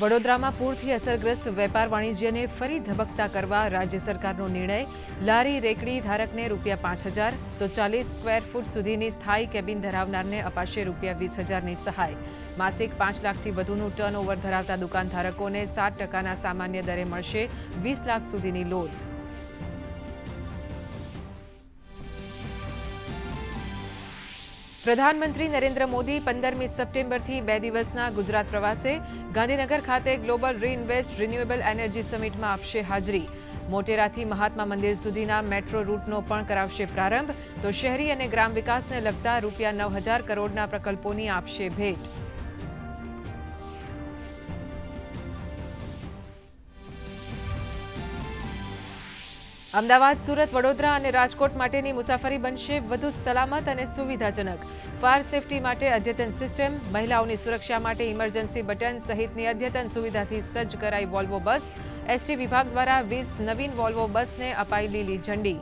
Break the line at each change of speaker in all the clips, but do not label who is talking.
વડોદરામાં પૂરથી અસરગ્રસ્ત વેપાર વાણિજ્યને ફરી ધબકતા કરવા રાજ્ય સરકારનો નિર્ણય. લારી રેકડી ધારકને રૂપિયા પાંચ હજાર, તો ચાલીસ સ્ક્વેર ફૂટ સુધીની સ્થાયી કેબિન ધરાવનારને અપાશે રૂપિયા વીસ હજારની સહાય. માસિક પાંચ લાખથી વધુનું ટર્નઓવર ધરાવતા દુકાન ધારકોને સાત ટકાના સામાન્ય દરે મળશે વીસ લાખ સુધીની લોન. પ્રધાનમંત્રી નરેન્દ્ર મોદી પંદરમી સપ્ટેમ્બરથી બે દિવસના ગુજરાત પ્રવાસે ગાંધીનગર ખાતે ગ્લોબલ રીઇન્વેસ્ટ રિન્યુએબલ એનર્જી સમિટમાં આપશે હાજરી. મોટેરાથી મહાત્મા મંદિર સુધીના મેટ્રો રૂટનો પણ કરાવશે પ્રારંભ. તો શહેરી અને ગ્રામ વિકાસને લગતા રૂપિયા નવ હજાર કરોડના પ્રકલ્પોની આપશે ભેટ. અમદાવાદ, સુરત, વડોદરા અને રાજકોટ માટેની મુસાફરી બનશે વધુ સલામત અને સુવિધાજનક. ફાયર સેફટી માટે અદ્યતન સિસ્ટમ, મહિલાઓની સુરક્ષા માટે ઇમરજન્સી બટન સહિતની અદ્યતન સુવિધાથી સજ્જ કરાઈ વોલ્વો બસ. એસટી વિભાગ દ્વારા વીસ નવીન વોલ્વો બસને અપાઈ લીલી ઝંડી.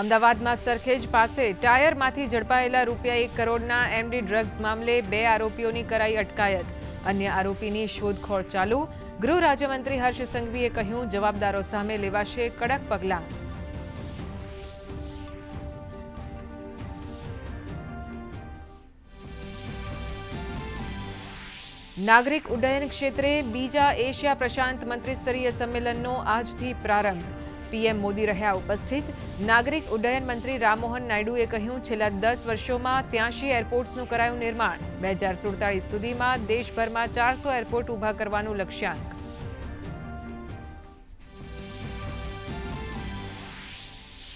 અમદાવાદમાં સરખેજ પાસે ટાયરમાંથી ઝડપાયેલા રૂપિયા એક કરોડના એમડી ડ્રગ્સ મામલે બે આરોપીઓની કરાઈ અટકાયત. અન્ય આરોપીની શોધખોળ ચાલુ. ગૃહ રાજ્યમંત્રી હર્ષ સંઘવીએ કહ્યું, જવાબદારો સામે લેવાશે કડક પગલાં. નાગરિક ઉડ્ડયન ક્ષેત્રે બીજા એશિયા પ્રશાંત મંત્રીસ્તરીય સંમેલનનો આજથી પ્રારંભ. પીએમ મોદી રહ્યા ઉપસ્થિત. નાગરિક ઉડ્ડયન મંત્રી રામમોહન નાયડુએ કહ્યું, છેલ્લા દસ વર્ષોમાં ત્યાંશી એરપોર્ટ્સનું કરાયું નિર્માણ. બે હજાર સુડતાળીસ સુધીમાં દેશભરમાં ચારસો એરપોર્ટ ઊભા કરવાનું લક્ષ્યાંક.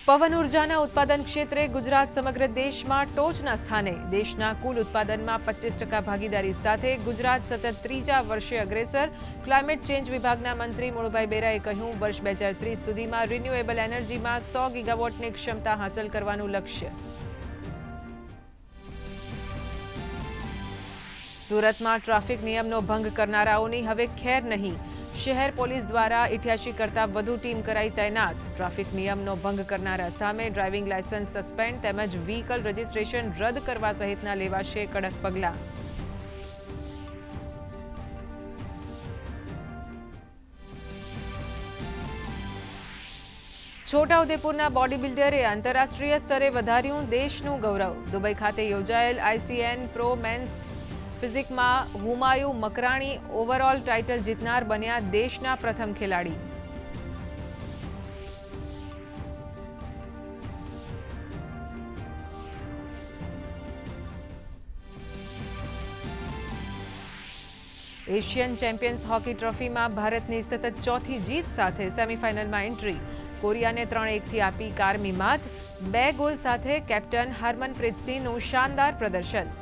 પવન ઉર્જાના ઉત્પાદન ક્ષેત્રે ગુજરાત સમગ્ર દેશમાં ટોચના સ્થાને. દેશના કુલ ઉત્પાદનમાં પચીસ ટકા ભાગીદારી સાથે ગુજરાત સતત ત્રીજા વર્ષે અગ્રેસર. ક્લાઇમેટ ચેન્જ વિભાગના મંત્રી મુળુભાઈ બેરાએ કહ્યું, વર્ષ બે હજાર ત્રીસ સુધીમાં રિન્યુએબલ એનર્જીમાં સો ગીગાવોટની ક્ષમતા હાંસલ કરવાનું લક્ષ્ય. સુરતમાં ટ્રાફિક નિયમનો ભંગ કરનારાઓની હવે ખેર નહીં. શહેર પોલીસ દ્વારા ઇઠ્યાસી કરતાં વધુ ટીમ કરાઈ તૈનાત. ટ્રાફિક નિયમનો ભંગ કરનારા સામે ડ્રાઇવિંગ લાયસન્સ સસ્પેન્ડ તેમજ વ્હીકલ રજીસ્ટ્રેશન રદ કરવા સહિતના લેવાશે કડક પગલાં. છોટાઉદેપુરના બોડી બિલ્ડરે આંતરરાષ્ટ્રીય સ્તરે વધાર્યું દેશનું ગૌરવ. દુબઈ ખાતે યોજાયેલ આઈસીએન પ્રો મેન્સ ફિઝિકમાં હુમાયુ મકરાણી ઓવરઓલ ટાઇટલ જીતનાર બન્યા દેશના પ્રથમ ખેલાડી. એશિયન ચેમ્પિયન્સ હોકી ટ્રોફીમાં ભારતની સતત ચોથી જીત સાથે સેમીફાઇનલમાં એન્ટ્રી. કોરિયાને ત્રણ એકથી આપી કારમી માત, બે ગોલ સાથે કેપ્ટન હરમનપ્રીત સિંહનું શાનદાર પ્રદર્શન.